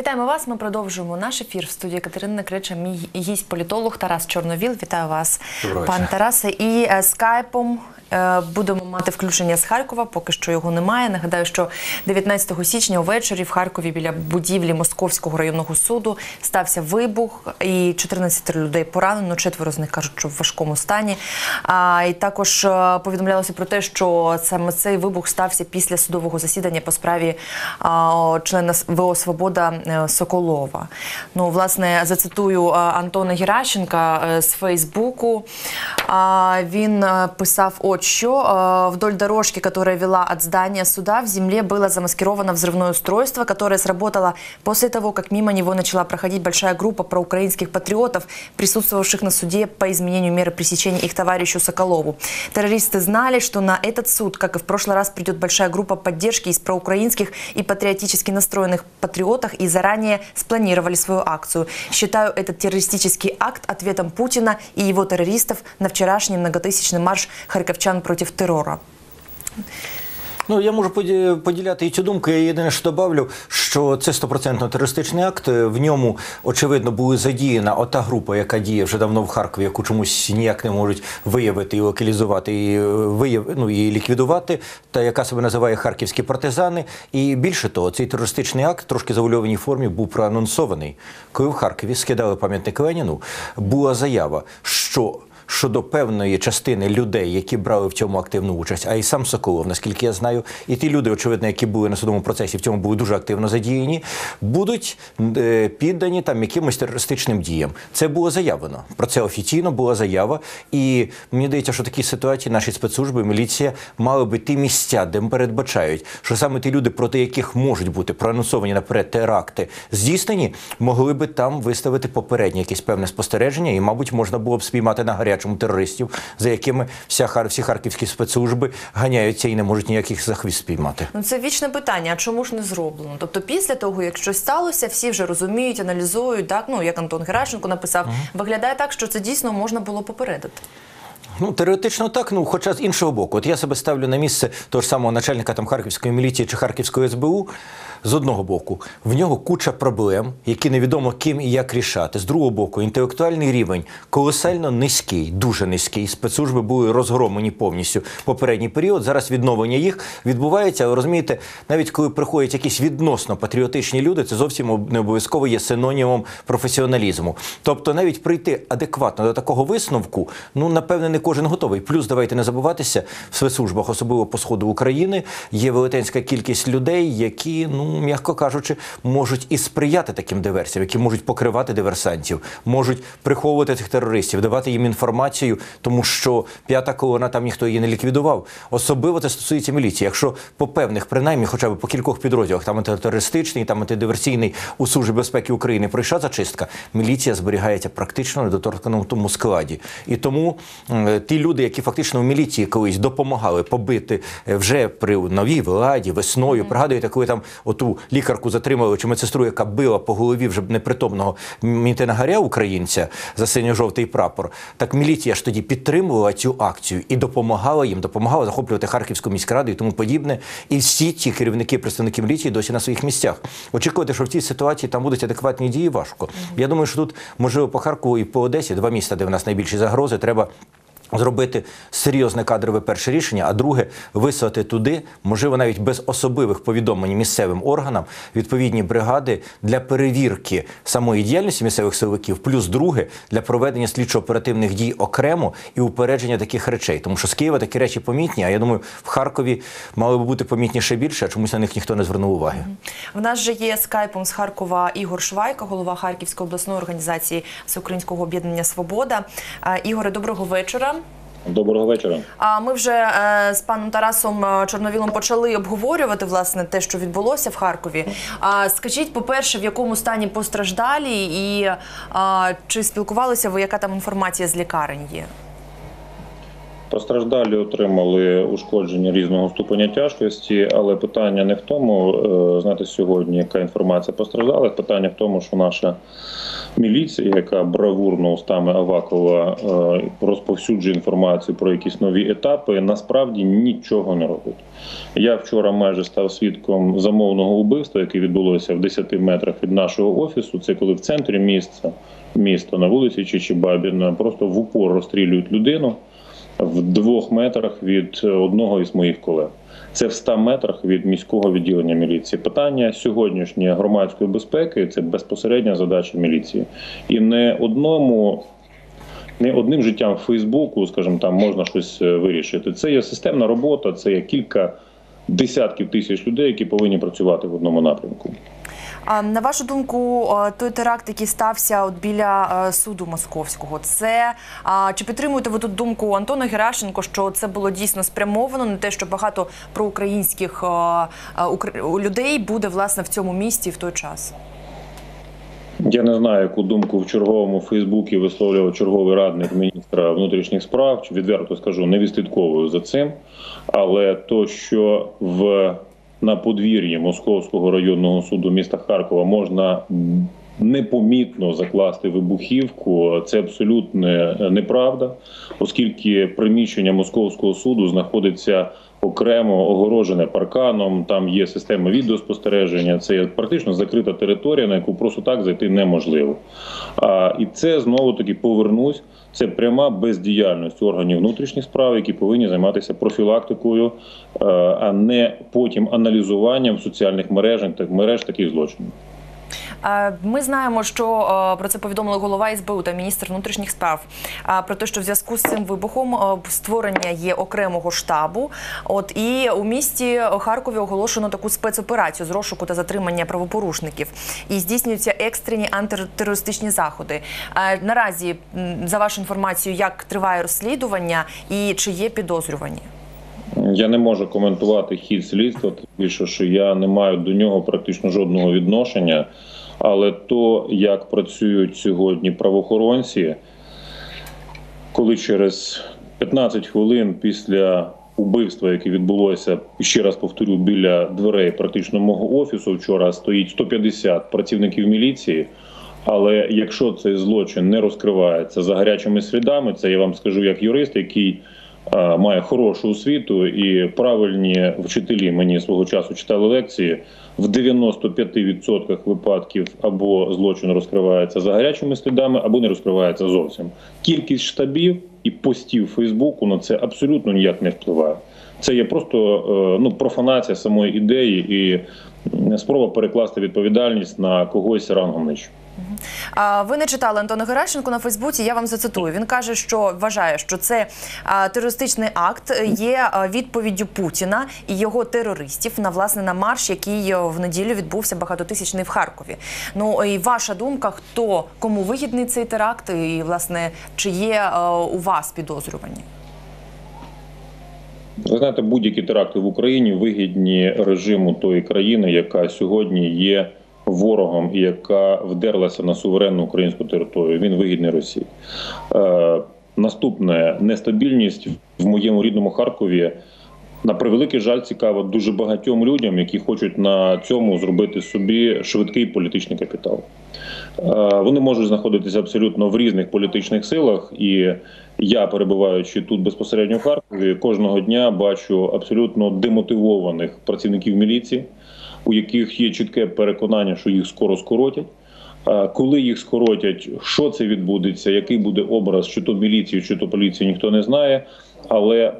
Вітаємо вас. Ми продовжуємо наш ефір в студії Катерина Крича. Мій гість політолог Тарас Чорновіл. Вітаю вас, Доброго пан. Тарасе. І е, скайпом будемо мати включення з Харкова. Поки що його немає. Нагадаю, що 19 січня увечері в Харкові біля будівлі Московського районного суду стався вибух, і 14 людей поранено. Четверо з них кажуть, що в важкому стані. А і також е, повідомлялося про те, що саме цей вибух стався після судового засідання по справі а, члена ВО Свобода е, Соколова. Ну, власне, зацитую Антона Геращенка е, з Фейсбуку. А, Він писав от що вдоль дорожки, которая вела от здания суда, в земле было замаскировано взрывное устройство, которое сработало после того, как мимо него начала проходить большая группа проукраинских патриотов, присутствовавших на суде по изменению меры пресечения их товарищу Соколову. Террористы знали, что на этот суд, как и в прошлый раз, придет большая группа поддержки из проукраинских и патриотически настроенных патриотов и заранее спланировали свою акцию. Считаю этот террористический акт ответом Путина и его террористов на вчерашний многотысячный марш харьковчан против террора. Ну, я можу поділяти і цю думку. Я єдине, що добавлю, що це стопроцентно терористичний акт. В ньому, очевидно, була задіяна ота група, яка діє вже давно в Харкові, яку чомусь ніяк не можуть виявити і локалізувати, і, е, вияв... ну, і ліквідувати, та яка себе називає харківські партизани. І більше того, цей терористичний акт, трошки завульованій формі, був проанонсований. Коли в Харкові скидали пам'ятник Леніну, була заява, що щодо певної частини людей, які брали в цьому активну участь, а і сам Соколов, наскільки я знаю, і ті люди, очевидно, які були на судовому процесі, в цьому були дуже активно задіяні, будуть е, піддані там якимось терористичним діям. Це було заявлено. Про це офіційно була заява. І мені здається, що такі ситуації наші спецслужби, міліція мали би ті місця, де передбачають, що саме ті люди, проти яких можуть бути проанонсовані наперед теракти, здійснені, могли би там виставити попереднє якесь певне спостереження, і, мабуть, можна було б спіймати на гарячому терористів, за якими вся хар всі харківські спецслужби ганяються і не можуть ніяких за хвіст спіймати. Ну це вічне питання. А чому ж не зроблено? Тобто, після того, як щось сталося, всі вже розуміють, аналізують. Так, ну як Антон Геращенко написав, виглядає так, що це дійсно можна було попередити. Ну, теоретично так, ну хоча з іншого боку, от я себе ставлю на місце того ж самого начальника там Харківської міліції чи Харківської СБУ. З одного боку, в нього куча проблем, які невідомо ким і як рішати. З другого боку, інтелектуальний рівень колосально низький, дуже низький. Спецслужби були розгромлені повністю попередній період. Зараз відновлення їх відбувається. Але розумієте, навіть коли приходять якісь відносно патріотичні люди, це зовсім не обов'язково є синонімом професіоналізму. Тобто, навіть прийти адекватно до такого висновку, ну напевне, не кожен готовий. Плюс давайте не забуватися в спецслужбах, особливо по сходу України, є велетенська кількість людей, які, ну м'яко кажучи, можуть і сприяти таким диверсіям, які можуть покривати диверсантів, можуть приховувати цих терористів, давати їм інформацію, тому що п'ята колона там ніхто її не ліквідував. Особливо це стосується міліції. Якщо по певних, принаймні, хоча б по кількох підрозділах, там антитерористичний, там антидиверсійний у Службі безпеки України пройшла зачистка, міліція зберігається практично недоторканому тому складі. І тому ті люди, які фактично в міліції колись допомагали побити е, вже при новій владі, весною, пригадуєте, коли там оту лікарку затримали чи медсестру, яка била по голові вже непритомного мітингаря українця за синьо-жовтий прапор. Так міліція ж тоді підтримувала цю акцію і допомагала їм, допомагала захоплювати Харківську міськраду і тому подібне. І всі ці керівники, представники міліції досі на своїх місцях. Очікувати, що в цій ситуації там будуть адекватні дії, важко. Я думаю, що тут можливо по Харкову і по Одесі, два міста, де в нас найбільші загрози, треба. Зробити серйозне кадрове перше рішення, а друге вислати туди, можливо, навіть без особливих повідомлень місцевим органам відповідні бригади для перевірки самої діяльності місцевих силовиків, плюс друге для проведення слідчо-оперативних дій окремо і упередження таких речей. Тому що з Києва такі речі помітні. А я думаю, в Харкові мали би бути помітні ще більше, а чомусь на них ніхто не звернув уваги. В нас же є скайпом з Харкова Ігор Швайка, голова Харківської обласної організації Всеукраїнського об'єднання Свобода. Е, Ігоре, доброго вечора. Доброго вечора. А ми вже е, з паном Тарасом е, Чорновілом почали обговорювати власне те, що відбулося в Харкові. А скажіть, по-перше, в якому стані постраждалі, і чи спілкувалися ви, яка там інформація з лікарень є? Постраждалі отримали ушкодження різного ступеня тяжкості, але питання не в тому, е, знаєте, сьогодні яка інформація постраждала. Питання в тому, що наша міліція, яка бравурно устами Авакова е, розповсюджує інформацію про якісь нові етапи, насправді нічого не робить. Я вчора майже став свідком замовного убивства, яке відбулося в 10 метрах від нашого офісу. Це коли в центрі міста, міста на вулиці Чичибабіна просто в упор розстрілюють людину в двох метрах від одного із моїх колег. Це в 100 метрах від міського відділення міліції. Питання сьогоднішньої громадської безпеки це безпосередня задача міліції. І не одному. Не одним життям в Фейсбуку, скажімо, там можна щось е, вирішити. Це є системна робота, це є кілька десятків тисяч людей, які повинні працювати в одному напрямку. На вашу думку, е, той теракт, який стався от біля е, суду московського, це чи підтримуєте ви тут думку Антона Герашенко, що це було дійсно спрямовано на те, що багато проукраїнських е, людей буде власне в цьому місті в той час? Я не знаю, яку думку в черговому Фейсбуці висловлював черговий радник міністра внутрішніх справ. Чи відверто скажу, не відслідковую за цим. Але то, що в на подвір'ї Московського районного суду міста Харкова можна непомітно закласти вибухівку, це абсолютно неправда, оскільки приміщення Московського суду знаходиться окремо огорожене парканом. Там є система відеоспостереження. Це є практично закрита територія, на яку просто так зайти неможливо. А, і це знову таки повернусь. Це пряма бездіяльність органів внутрішніх справ, які повинні займатися профілактикою, е, а не потім аналізуванням соціальних мереж так мереж таких злочинів. Е, Ми знаємо, що е, про це повідомили голова СБУ та міністр внутрішніх справ. е, Про те, що в зв'язку з цим вибухом створення є окремого штабу. От і у місті Харкові оголошено таку спецоперацію з розшуку та затримання правопорушників. І здійснюються екстрені антитерористичні заходи. Наразі, за вашу інформацію, як триває розслідування і чи є підозрювані? Я не можу коментувати хід слідства, тим більше, що я не маю до нього практично жодного відношення. Але то, як працюють сьогодні правоохоронці, коли через 15 хвилин після убивства, яке відбулося, ще раз повторю, біля дверей практично мого офісу, вчора стоїть 150 працівників міліції. Але якщо цей злочин не розкривається за гарячими слідами, це я вам скажу як юрист, який має хорошу освіту і правильні вчителі мені свого часу читали лекції. В 95% випадків або злочин розкривається за гарячими слідами, або не розкривається зовсім. Кількість штабів і постів Фейсбуку на це абсолютно ніяк не впливає. Це є просто е, ну профанація самої ідеї і спроба перекласти відповідальність на когось рангом нижче. Ви не читали Антона Геращенко на Фейсбуці. Я вам зацитую. Він каже, що вважає, що це терористичний акт є відповіддю Путіна і його терористів на власне на марш, який е, в неділю відбувся багатотисячний в Харкові. Ну і ваша думка, хто кому вигідний цей теракт, і власне чи є е, у вас підозрювані? Ви знаєте, будь-які теракти в Україні вигідні режиму тої країни, яка сьогодні є ворогом яка вдерлася на суверенну українську територію. Він вигідний Росії. Е, наступне нестабільність в моєму рідному Харкові. На превеликий жаль, цікаво дуже багатьом людям, які хочуть на цьому зробити собі швидкий політичний капітал. Е, Вони можуть знаходитися абсолютно в різних політичних силах, і я, перебуваючи тут безпосередньо в Харкові, кожного дня бачу абсолютно демотивованих працівників міліції, у яких є чітке переконання, що їх скоро скоротять. Коли їх скоротять, що це відбудеться, який буде образ, чи то міліції, чи то поліції, ніхто не знає. Але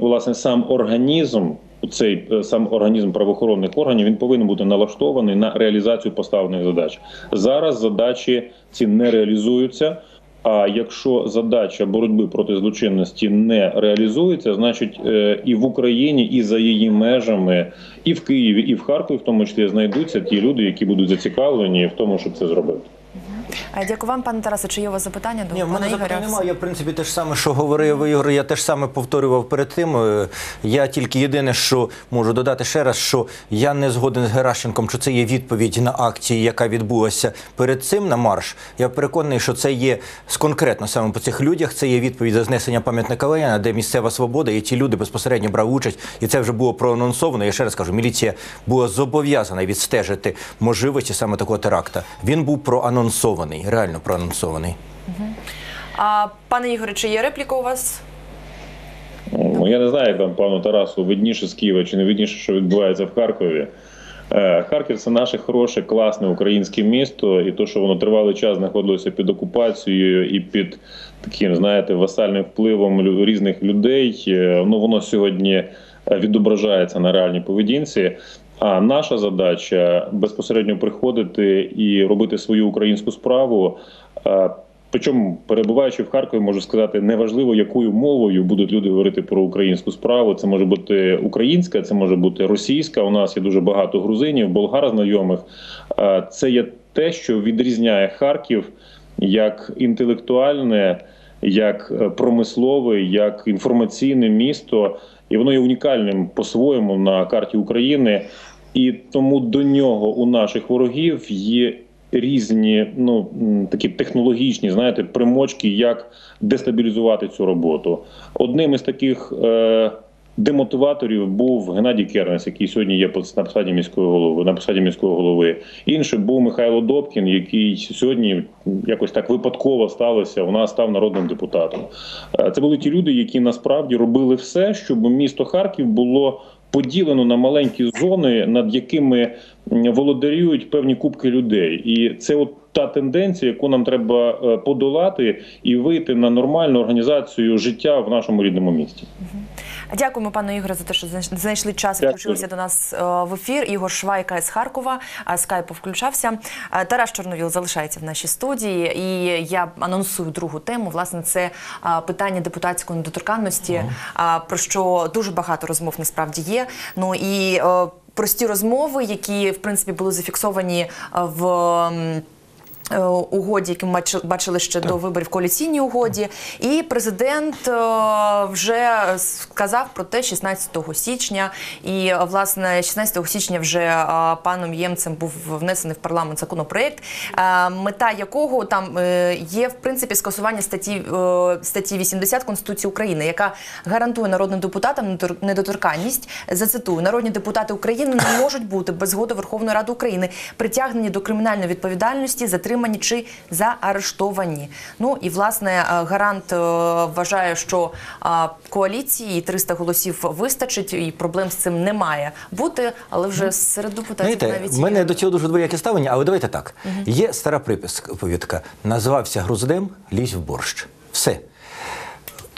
власне сам організм, цей е, сам організм правоохоронних органів, він повинен бути налаштований на реалізацію поставлених задач. Зараз задачі ці не реалізуються. А якщо задача боротьби проти злочинності не реалізується, значить е, і в Україні, і за її межами, і в Києві, і в Харкові, в тому числі знайдуться ті люди, які будуть зацікавлені в тому, щоб це зробити. Е, Дякую вам, пане Тарасе. Чи є у вас запитання до Ні, пана мене Ігоря? запитань немає. Я, в принципі, те ж саме, що говорив Ігор, я теж саме повторював перед тим. Е, Я тільки єдине, що можу додати ще раз, що я не згоден з Геращенком, що це є відповідь на акції, яка відбулася перед цим на марш. Я переконаний, що це є конкретно саме по цих людях. Це є відповідь за знесення пам'ятника Леніна, де місцева свобода, і ті люди безпосередньо брали участь. І це вже було проанонсовано. Я ще раз кажу, міліція була зобов'язана відстежити можливості саме такого теракта. Він був проанонсований, реально проанонсований. А пане Ігоре, чи є репліка у вас? Ну, я не знаю, як там пану Тарасу видніше з Києва чи не видніше, що відбувається в Харкові. Е, Харків це наше хороше, класне українське місто, і то, що воно тривалий час знаходилося під окупацією і під таким, знаєте, васальним впливом лю- різних людей, е, ну воно сьогодні е, відображається на реальній поведінці. А наша задача безпосередньо приходити і робити свою українську справу. Причому, перебуваючи в Харкові, можу сказати, неважливо, якою мовою будуть люди говорити про українську справу. Це може бути українська, це може бути російська. У нас є дуже багато грузинів, болгар знайомих. Це є те, що відрізняє Харків як інтелектуальне, як е, промислове, як інформаційне місто, і воно є унікальним по-своєму на карті України. І тому до нього у наших ворогів є різні, ну такі технологічні, знаєте, примочки, як дестабілізувати цю роботу. Одним із таких е, демотиваторів був Геннадій Кернес, який сьогодні є на посаді міської голови, на посаді міського голови. Інший був Михайло Добкін, який сьогодні якось так випадково сталося. У нас став народним депутатом. Е, Це були ті люди, які насправді робили все, щоб місто Харків було поділено на маленькі зони, над якими володарюють певні кубки людей, і це от та тенденція, яку нам треба е, подолати і вийти на нормальну організацію життя в нашому рідному місті. Дякуємо, пане Ігоре, за те, що знайшли час і включилися до нас е, в ефір. Ігор Швайка з Харкова, скайпу включався. Е, Тарас Чорновіл залишається в нашій студії, і я анонсую другу тему. Власне, це питання депутатської недоторканності, про що дуже багато розмов насправді є. Ну і е, прості розмови, які в принципі були зафіксовані е, в. Е, Угоді, які ми бачили ще до виборів коаліційній угоді, і президент е, вже сказав про те 16 січня. І е, власне 16 січня вже паном Ємцем був внесений в парламент законопроект, мета якого там є в принципі скасування статті статті 80 Конституції України, яка гарантує народним депутатам недотор- недоторканність. Зацитую, народні депутати України не можуть бути без згоди Верховної Ради України притягнені до кримінальної відповідальності, затримані чи заарештовані. Ну і власне е, гарант е, вважає, що е, коаліції і 300 голосів вистачить, і проблем з цим не має бути, але вже серед депутатів Знаєте, навіть в мене є. до цього дуже двояке ставлення, але давайте так. Є стара приписка, назвався груздем, лізь в борщ. Все.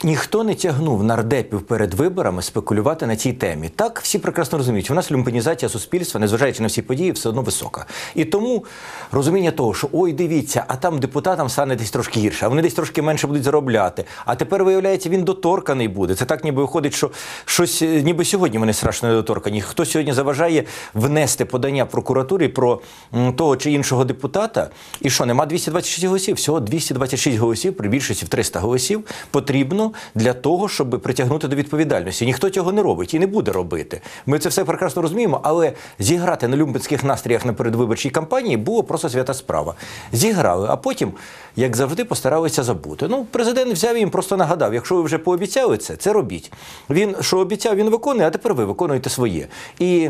Ніхто не тягнув нардепів перед виборами спекулювати на цій темі. Так всі прекрасно розуміють. У нас люмпенізація суспільства, незважаючи на всі події, все одно висока. І тому розуміння того, що ой, дивіться, а там депутатам стане десь трошки гірше, а вони десь трошки менше будуть заробляти. А тепер виявляється, він доторканий буде. Це так, ніби виходить, що щось, е, ніби сьогодні вони страшно недоторкані. Хто сьогодні заважає внести подання прокуратурі про того чи іншого депутата? І що, нема 226 голосів? Всього 226 голосів при більшості в 300 голосів потрібно для того, щоб притягнути до відповідальності. Ніхто цього не робить і не буде робити. Ми це все прекрасно розуміємо, але зіграти на люмпинських настріях на передвиборчій кампанії було просто свята справа. Зіграли, а потім, як завжди, постаралися забути. Ну, президент взяв і їм просто нагадав: якщо ви вже пообіцяли це, це робіть. Він що обіцяв, він виконує, а тепер ви виконуєте своє. І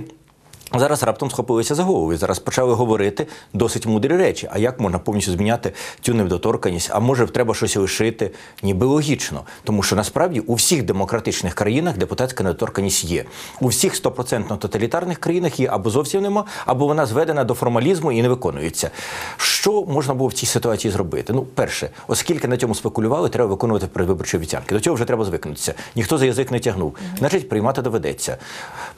Зараз раптом схопилися за голову. і Зараз почали говорити досить мудрі речі. А як можна повністю зміняти цю недоторканність? А може треба щось лишити? Ніби логічно. Тому що насправді у всіх демократичних країнах депутатська недоторканність є. У всіх стопроцентно тоталітарних країнах є або зовсім нема, або вона зведена до формалізму і не виконується. Що можна було в цій ситуації зробити? Ну, перше, оскільки на цьому спекулювали, треба виконувати передвиборчі обіцянки. До цього вже треба звикнутися. Ніхто за язик не тягнув. Значить, приймати доведеться.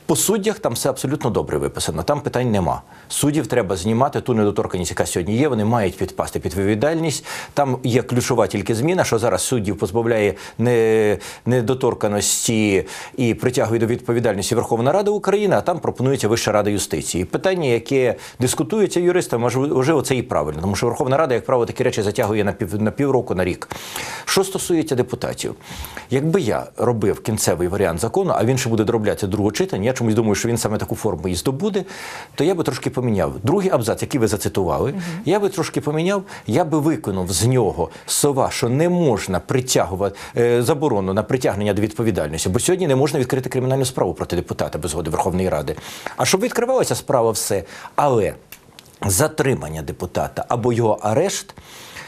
По суддях там все абсолютно добре прокурори виписано. Там питань нема. Суддів треба знімати ту недоторканність, яка сьогодні є. Вони мають підпасти під відповідальність. Там є ключова тільки зміна, що зараз суддів позбавляє недоторканості і притягує до відповідальності Верховна Рада України, а там пропонується Вища Рада юстиції. Питання, яке дискутується юристами, можливо, це і правильно, тому що Верховна Рада, як правило, такі речі затягує на пів на півроку на рік. Що стосується депутатів, якби я робив кінцевий варіант закону, а він ще буде дороблятися другого читання, я чомусь думаю, що він саме таку форму і здобуде, то я би трошки поміняв. Другий абзац, який ви зацитували, я би трошки поміняв, я би виконав з нього слова, що не можна притягувати е, заборону на притягнення до відповідальності, бо сьогодні не можна відкрити кримінальну справу проти депутата без згоди Верховної Ради. А щоб відкривалася справа, все. Але затримання депутата або його арешт.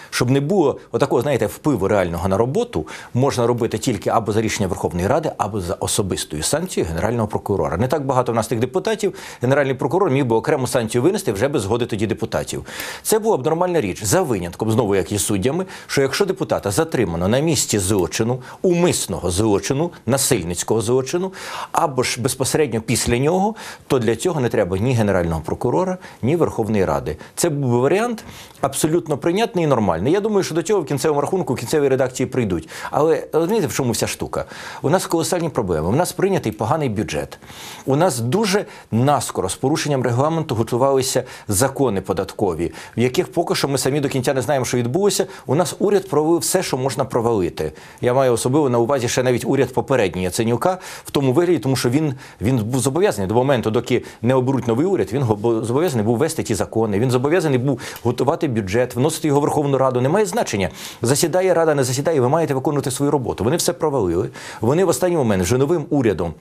Щоб не було отакого, знаєте, впливу реального на роботу, можна робити тільки або за рішення Верховної Ради, або за особистою санкцією Генерального прокурора. Не так багато в нас тих депутатів. Генеральний прокурор міг би окрему санкцію винести вже без згоди тоді депутатів. Це була б нормальна річ за винятком, знову як і суддями, що якщо депутата затримано на місці злочину, умисного злочину, насильницького злочину, або ж безпосередньо після нього, то для цього не треба ні генерального прокурора, ні Верховної Ради. Це був варіант абсолютно прийнятний і нормальний. Я думаю, що до цього в кінцевому рахунку в кінцевій редакції прийдуть. Але розумієте, в чому вся штука? У нас колосальні проблеми. У нас прийнятий поганий бюджет. У нас дуже наскоро з порушенням регламенту готувалися закони податкові, в яких поки що ми самі до кінця не знаємо, що відбулося. У нас уряд провалив все, що можна провалити. Я маю особливо на увазі ще навіть уряд попередній Яценюка в тому вигляді, тому що він, він був зобов'язаний до моменту, доки не оберуть новий уряд, він зобов'язаний був вести ті закони. Він зобов'язаний був готувати бюджет, вносити його в Верховну Раду. Немає значення. Засідає рада, не засідає. Ви маєте виконувати свою роботу. Вони все провалили. Вони в останній момент вже новим урядом.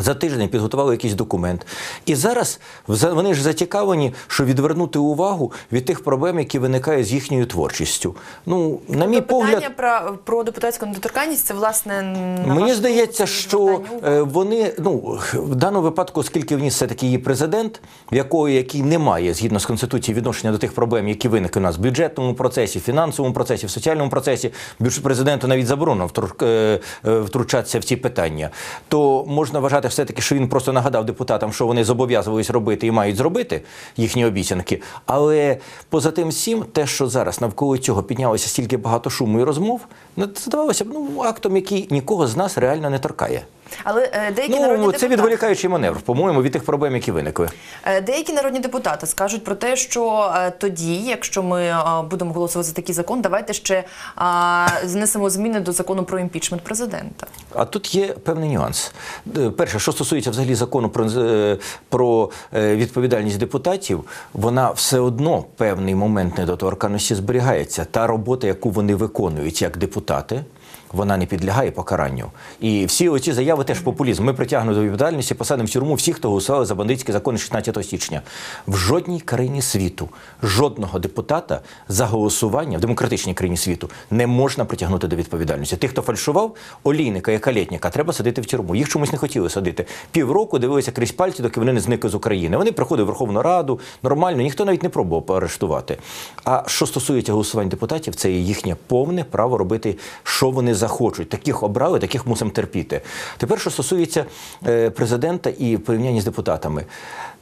За тиждень підготували якийсь документ. І зараз вони ж зацікавлені, що відвернути увагу від тих проблем, які виникають з їхньою творчістю. Ну, на мій Тобто погляд, питання про, про депутатську недоторканність це власне на Мені здається, що е, вони ну в даному випадку, оскільки вніс все таки є президент, в якої який не має згідно з конституцією відношення до тих проблем, які виникли у нас в бюджетному процесі, в фінансовому процесі, в соціальному процесі, бюджет президенту навіть заборонено е, е, втручатися в ці питання, то можна вважати все таки, що він просто нагадав депутатам, що вони зобов'язувались робити і мають зробити їхні обіцянки. Але поза тим всім, те, що зараз навколо цього піднялося стільки багато шуму і розмов, ну, здавалося б, ну актом, який нікого з нас реально не торкає. Але е, деякі народні Ну, це депутати... відволікаючий маневр, по-моєму, від тих проблем, які виникли. Е, Деякі народні депутати скажуть про те, що е, тоді, якщо ми будемо голосувати за такий закон, давайте ще знесемо зміни до закону про імпічмент президента. А тут є певний нюанс. Перше, що стосується взагалі закону про, про відповідальність депутатів, вона все одно певний момент недоторканності зберігається. Та робота, яку вони виконують як депутати. Вона не підлягає покаранню. І всі оці заяви теж популізм. Ми притягнемо до відповідальності, посадимо в тюрму всіх, хто голосували за бандитські закони 16 січня. В жодній країні світу жодного депутата за голосування в демократичній країні світу не можна притягнути до відповідальності. Тих, хто фальшував, олійника і калєтніка, треба садити в тюрму. Їх чомусь не хотіли садити. Півроку дивилися крізь пальці, доки вони не зникли з України. Вони приходили в Верховну Раду нормально, ніхто навіть не пробував поарештувати. А що стосується голосувань депутатів, це їхнє повне право робити, що вони захочуть. Таких обрали, таких мусимо терпіти. Тепер, що стосується е, президента і порівняння з депутатами.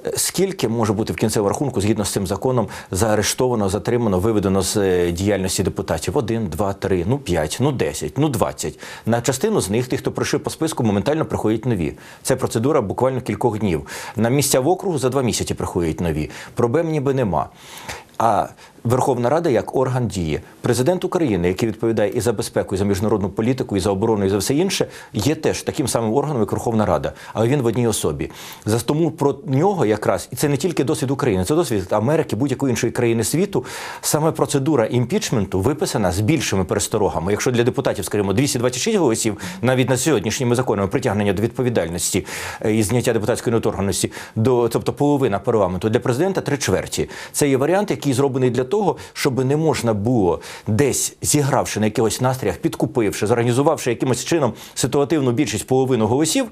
Е, Скільки може бути в кінцевому рахунку, згідно з цим законом, заарештовано, затримано, виведено з е, діяльності депутатів? Один, два, три, ну п'ять, ну десять, ну двадцять. На частину з них, тих, хто пройшов по списку, моментально приходять нові. Це процедура буквально кількох днів. На місця в округу за два місяці приходять нові. Проблем ніби нема. А Верховна Рада як орган діє. Президент України, який відповідає і за безпеку, і за міжнародну політику, і за оборону, і за все інше, є теж таким самим органом, як Верховна Рада, але він в одній особі. За тому про нього якраз і це не тільки досвід України, це досвід Америки, будь-якої іншої країни світу. Саме процедура імпічменту виписана з більшими пересторогами. Якщо для депутатів, скажімо, 226 голосів, навіть на сьогоднішніми законами притягнення до відповідальності е, і зняття депутатської недоторканності, до тобто половина парламенту для президента три чверті. Це є варіант, який зроблений для того, щоб не можна було десь зігравши на якихось настріях, підкупивши, зорганізувавши якимось чином ситуативну більшість половину голосів.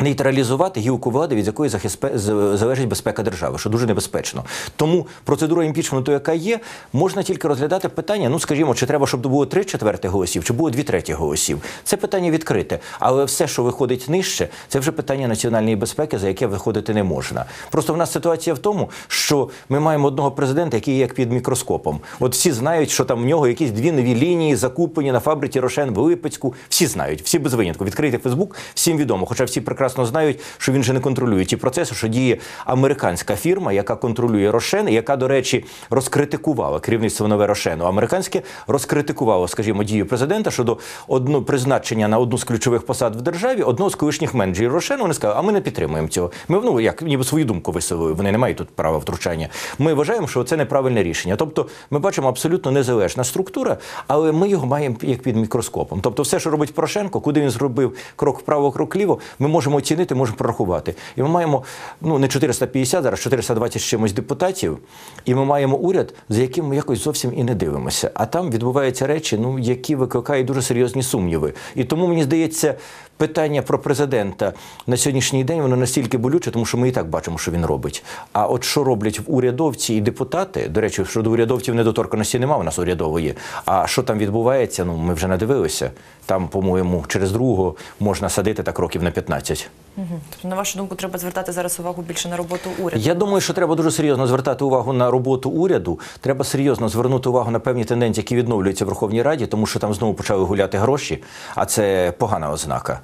Нейтралізувати гілку влади, від якої захиспе- з- залежить безпека держави, що дуже небезпечно. Тому процедура імпічменту, яка є, можна тільки розглядати питання. Ну, скажімо, чи треба, щоб було три четверти голосів, чи було дві треті голосів. Це питання відкрите. Але все, що виходить нижче, це вже питання національної безпеки, за яке виходити не можна. Просто в нас ситуація в тому, що ми маємо одного президента, який як під мікроскопом. От всі знають, що там в нього якісь дві нові лінії закуплені на фабриці Рошен в Липецьку. Всі знають, всі без винятку. Відкрийте Фейсбук, всім відомо. Хоча всі прекрасно знають, що він же не контролює ті процеси, що діє американська фірма, яка контролює Рошен, яка, до речі, розкритикувала керівництво нове Рошену. Американське розкритикувало, скажімо, дію президента щодо одну призначення на одну з ключових посад в державі одного з колишніх менеджерів Рошену. Вони сказали, а ми не підтримуємо цього. Ми ну як ніби свою думку висловили. Вони не мають тут права втручання. Ми вважаємо, що це неправильне рішення. Тобто, ми бачимо абсолютно незалежна структура, але ми його маємо як під мікроскопом. Тобто, все, що робить Порошенко, куди він зробив крок вправо, крок вліво, ми можемо оцінити, можемо прорахувати. І ми маємо ну не 450, зараз 420 з чимось депутатів, і ми маємо уряд, за яким ми якось зовсім і не дивимося. А там відбуваються речі, ну які викликають дуже серйозні сумніви. І тому мені здається, питання про президента на сьогоднішній день воно настільки болюче, тому що ми і так бачимо, що він робить. А от що роблять урядовці і депутати, до речі, щодо урядовців недоторканості немає, у нас урядової. А що там відбувається? Ну ми вже надивилися. Там, по-моєму, через другого можна садити так років на 15. Мгм. Тобто, на вашу думку, треба звертати зараз увагу більше на роботу уряду. Я думаю, що треба дуже серйозно звертати увагу на роботу уряду. Треба серйозно звернути увагу на певні тенденції, які відновлюються в Верховній Раді, тому що там знову почали гуляти гроші, а це погана ознака.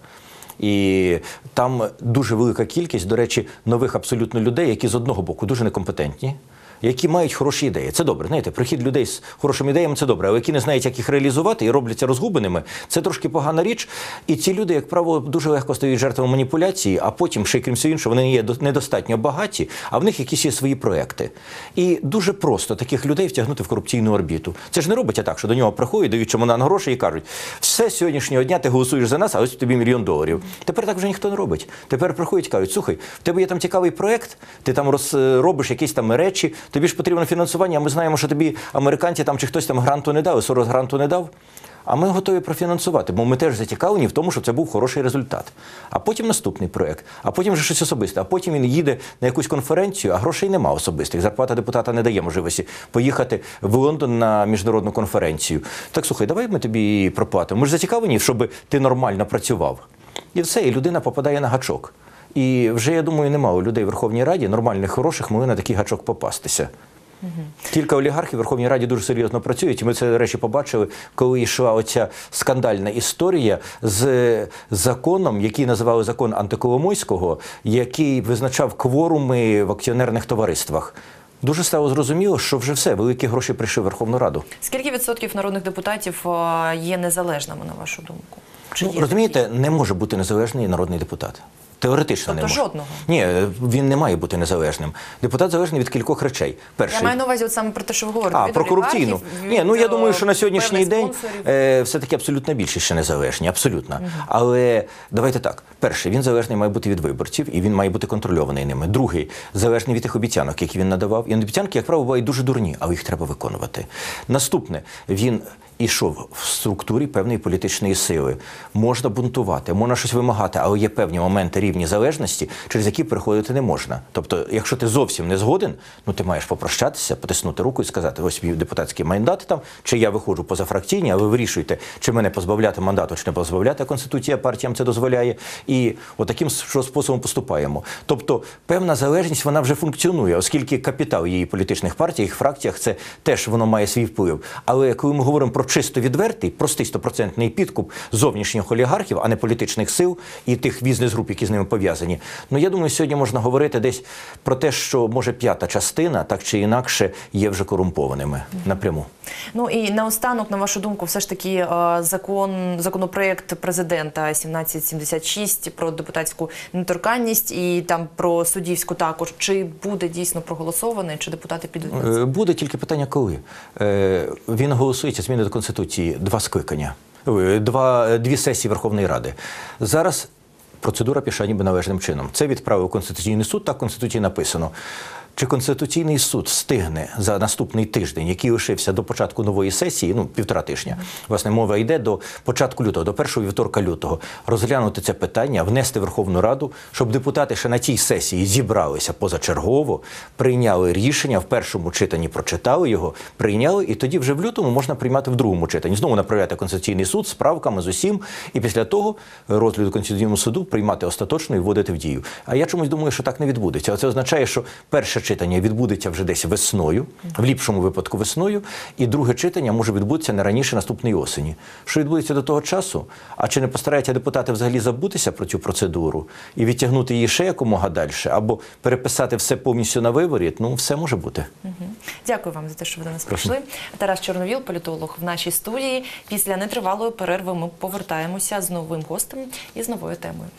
І там дуже велика кількість, до речі, нових абсолютно людей, які з одного боку дуже некомпетентні. Які мають хороші ідеї, це добре. Знаєте, прихід людей з хорошими ідеями це добре, але які не знають, як їх реалізувати і робляться розгубленими, це трошки погана річ. І ці люди, як правило, дуже легко стають жертвами маніпуляції, а потім, ще крім всього іншого, вони є до- недостатньо багаті, а в них якісь є свої проекти. І дуже просто таких людей втягнути в корупційну орбіту. Це ж не робиться так, що до нього приходять, дають чемодан грошей і кажуть, все сьогоднішнього дня ти голосуєш за нас, а ось тобі мільйон доларів. Тепер так вже ніхто не робить. Тепер приходять кажуть, слухай, в тебе є там цікавий проект, ти там роз, робиш якісь там речі, тобі ж потрібно фінансування, а ми знаємо, що тобі американці там чи хтось там гранту не дав, Сорос гранту не дав. А ми готові профінансувати, бо ми теж зацікавлені в тому, щоб це був хороший результат. А потім наступний проект, а потім вже щось особисте. А потім він їде на якусь конференцію, а грошей нема особистих. Зарплата депутата не дає можливості поїхати в Лондон на міжнародну конференцію. Так слухай, давай ми тобі проплатимо. Ми ж зацікавлені, щоб ти нормально працював. І все, і людина попадає на гачок. І вже я думаю, немає у людей в Верховній Раді нормальних, хороших могли на такий гачок попастися. Кілька олігархів в Верховній Раді дуже серйозно працюють. І ми це, до речі, побачили, коли йшла оця скандальна історія з законом, який називали закон антиколомойського, який визначав кворуми в акціонерних товариствах. Дуже стало зрозуміло, що вже все, великі гроші прийшли в Верховну Раду. Скільки відсотків народних депутатів е, є незалежними, на вашу думку? Чи Ну, розумієте, не може бути незалежний народний депутат. Теоретично не Тобто може. жодного? Ні, він не має бути незалежним. Депутат залежний від кількох речей. Перший, Я маю на увазі от саме про те, що ви говорите. а, від про корупційну. Ні, ну я думаю, е, що на сьогоднішній день е, все-таки абсолютно більше ще незалежні, абсолютно. Але давайте так: перший, він залежний має бути від виборців, і він має бути контрольований ними. Другий залежний від тих обіцянок, які він надавав. І обіцянки, як правило, бувають дуже дурні, але їх треба виконувати. Наступне, він. Ішов в структурі певної політичної сили. Можна бунтувати, можна щось вимагати, але є певні моменти рівні залежності, через які переходити не можна. Тобто, якщо ти зовсім не згоден, ну ти маєш попрощатися, потиснути руку і сказати: ось мій депутатський мандат там, чи я виходжу позафракційні, а ви вирішуєте, чи мене позбавляти мандату, чи не позбавляти. Конституція партіям це дозволяє. І отаким що способом поступаємо. Тобто, певна залежність вона вже функціонує, оскільки капітал її політичних партій, їх фракціях, це теж воно має свій вплив. Але коли ми говоримо про чисто відвертий, простий стопроцентний підкуп зовнішніх олігархів, а не політичних сил і тих бізнес-груп, які з ними пов'язані. Ну я думаю, сьогодні можна говорити десь про те, що може п'ята частина, так чи інакше, є вже корумпованими напряму. Ну і наостанок, на вашу думку, все ж таки е, закон, законопроект президента 1776 про депутатську недоторканність і там про суддівську також. Чи буде дійсно проголосований, чи депутати підуть? Е, Буде тільки питання, коли Е, він голосується зміни до конституції два скликання, два дві сесії Верховної Ради. Зараз процедура пішла ніби належним чином. Це відправив Конституційний суд, так в Конституції написано. Чи Конституційний суд встигне за наступний тиждень, який лишився до початку нової сесії, ну півтора тижня, власне, мова йде до початку лютого, до першого вівторка лютого, розглянути це питання, внести Верховну Раду, щоб депутати ще на цій сесії зібралися позачергово, прийняли рішення в першому читанні, прочитали його, прийняли, і тоді вже в лютому можна приймати в другому читанні. Знову направляти Конституційний суд з правками з усім, і після того розгляду Конституційному суду приймати остаточно і вводити в дію. А я чомусь думаю, що так не відбудеться. Це означає, що перше читання відбудеться вже десь весною, в ліпшому випадку весною, і друге читання може відбутися не раніше наступної осені. Що відбудеться до того часу? А чи не постараються депутати взагалі забутися про цю процедуру і відтягнути її ще якомога далі, або переписати все повністю на виворіт? Ну, все може бути. Дякую вам за те, що ви до нас прийшли. Тарас Чорновіл, політолог в нашій студії. Після нетривалої перерви ми повертаємося з новим гостем і з новою темою.